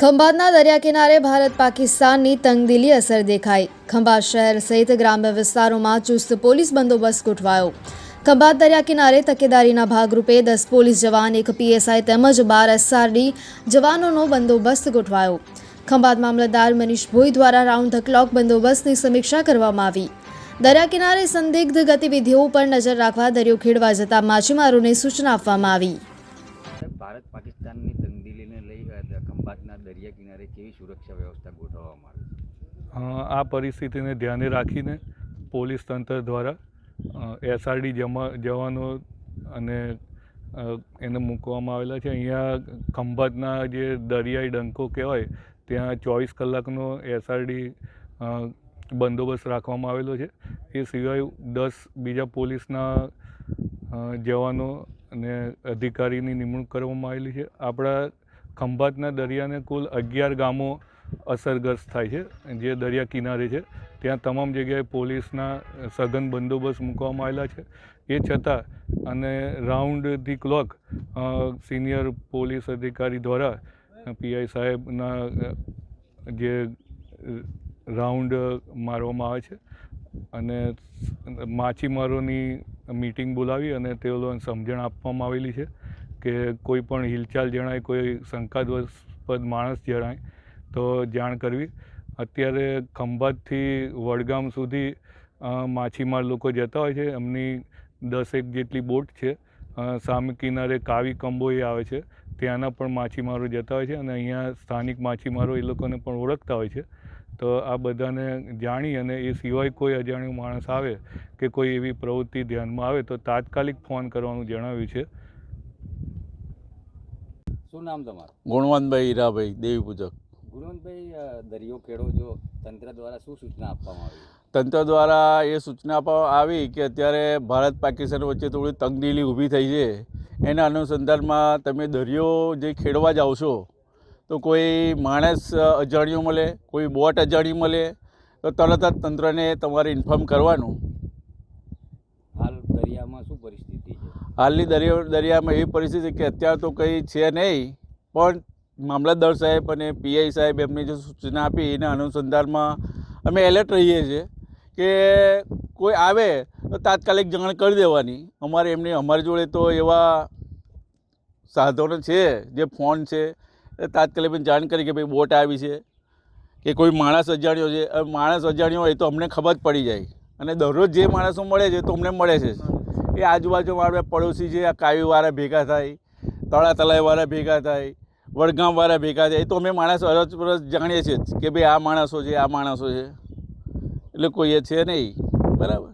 ખંભાતના દરિયા કિનારે ભારત પાકિસ્તાનની તંગદિલી અસર દેખાઈ. ખંભાત શહેર સહિત ગ્રામ્ય વિસ્તારોમાં ચુસ્ત પોલીસ બંદોબસ્ત ગોઠવાયો. ખંભાત દરિયા કિનારે તકેદારીના ભાગરૂપે દસ પોલીસ જવાન, એક પીએસઆઈ તેમજ બાર એસઆરડી જવાનોનો બંદોબસ્ત ગોઠવાયો. ખંભાત મામલતદાર મનીષ ભોઈ દ્વારા રાઉન્ડ ધ ક્લોક બંદોબસ્તની સમીક્ષા કરવામાં આવી. દરિયા કિનારે સંદિગ્ધ ગતિવિધિઓ ઉપર નજર રાખવા દરિયો ખેડવા જતા માછીમારોને સૂચના આપવામાં આવી. ભારત પાકિસ્તાનની દરિયા કિનારે કેવી સુરક્ષા વ્યવસ્થા ગોઠવવામાં આવી આ પરિસ્થિતિને ધ્યાને રાખીને પોલીસ તંત્ર દ્વારા એસઆરડી જમા, જવાનો અને એને મૂકવામાં આવેલા છે. અહીંયા ખંભાતના જે દરિયાઈ ડંકો કહેવાય, ત્યાં ચોવીસ કલાકનો એસઆરડી બંદોબસ્ત રાખવામાં આવેલો છે. એ સિવાય દસ બીજા પોલીસના જવાનો અને અધિકારીની નિમણૂક કરવામાં આવેલી છે. આપણા ખંભાતના દરિયાને કુલ અગિયાર ગામો અસરગ્રસ્ત થાય છે, જે દરિયા કિનારે છે. ત્યાં તમામ જગ્યાએ પોલીસના સઘન બંદોબસ્ત મૂકવામાં આવેલા છે. એ છતાં અને round the clock senior police અધિકારી દ્વારા પીઆઈ સાહેબના જે રાઉન્ડ મારવામાં આવે છે અને માછીમારોની મીટિંગ બોલાવી અને તે લોકોને સમજણ આપવામાં આવેલી છે. કે કોઈ પણ હિલચાલ જણાય, કોઈ શંકાસ્પદ માણસ જણાય, તો જાણ કરવી. અત્યારે ખંભાતથી વડગામ સુધી માછીમાર લોકો જતા હોય છે. એમની દસેક જેટલી બોટ છે. સામે કિનારે કાવી કંબોઈ આવે છે. ત્યાંના પણ માછીમારો જતા હોય છે અને અહીંયા સ્થાનિક માછીમારો એ લોકોને પણ ઓળખતા હોય છે. તો આ બધાને જાણી અને એ સિવાય કોઈ અજાણ્યું માણસ આવે કે કોઈ એવી પ્રવૃત્તિ ધ્યાનમાં આવે તો તાત્કાલિક ફોન કરવાનું જણાવ્યું છે. શું નામ તમારું? ગુણવંતભાઈ હીરાભાઈ દેવી પૂજક. ગુણવંતભાઈ દરિયો ખેડો છો તંત્ર દ્વારા શું સૂચના આપવામાં આવી? તંત્ર દ્વારા એ સૂચના આપવામાં આવી કે અત્યારે ભારત પાકિસ્તાન વચ્ચે થોડી તંગદીલી ઊભી થઈ છે. એના અનુસંધાનમાં તમે દરિયો જે ખેડવા જાઓ છો તો કોઈ માણસ અજાણ્યું મળે કોઈ બોટ અજાણી મળે તો તરત જ તંત્રને તમારે ઇન્ફોર્મ કરવાનું. દરિયામાં શું પરિસ્થિતિ છે? હાલની દરિયા, દરિયામાં એવી પરિસ્થિતિ કે અત્યારે તો કંઈ છે નહીં, પણ મામલતદાર સાહેબ અને પીઆઈ સાહેબ એમને જે સૂચના આપી એના અનુસંધાનમાં અમે એલર્ટ રહીએ છીએ કે કોઈ આવે તો તાત્કાલિક જાણ કરી દેવાની. અમારે એમની, અમારી જોડે તો એવા સાધનો છે, જે ફોન છે, એ તાત્કાલિક એમને જાણ કરી કે ભાઈ બોટ આવી છે, કે કોઈ માણસ અજાણ્યો છે. માણસ અજાણ્યો હોય તો અમને ખબર પડી જાય. અને દરરોજ જે માણસો મળે છે તો અમને મળે છે. એ આજુબાજુ મારા પડોશી છે, આ કાવીવાળા ભેગા થાય તળા તલાઈવાળા ભેગા થાય વડગામવાળા ભેગા થાય. એ તો અમે માણસ અરજ પરસ જાણીએ છીએ કે ભાઈ આ માણસો છે, આ માણસો છે. એટલે કોઈ એ છે નહીં. બરાબર?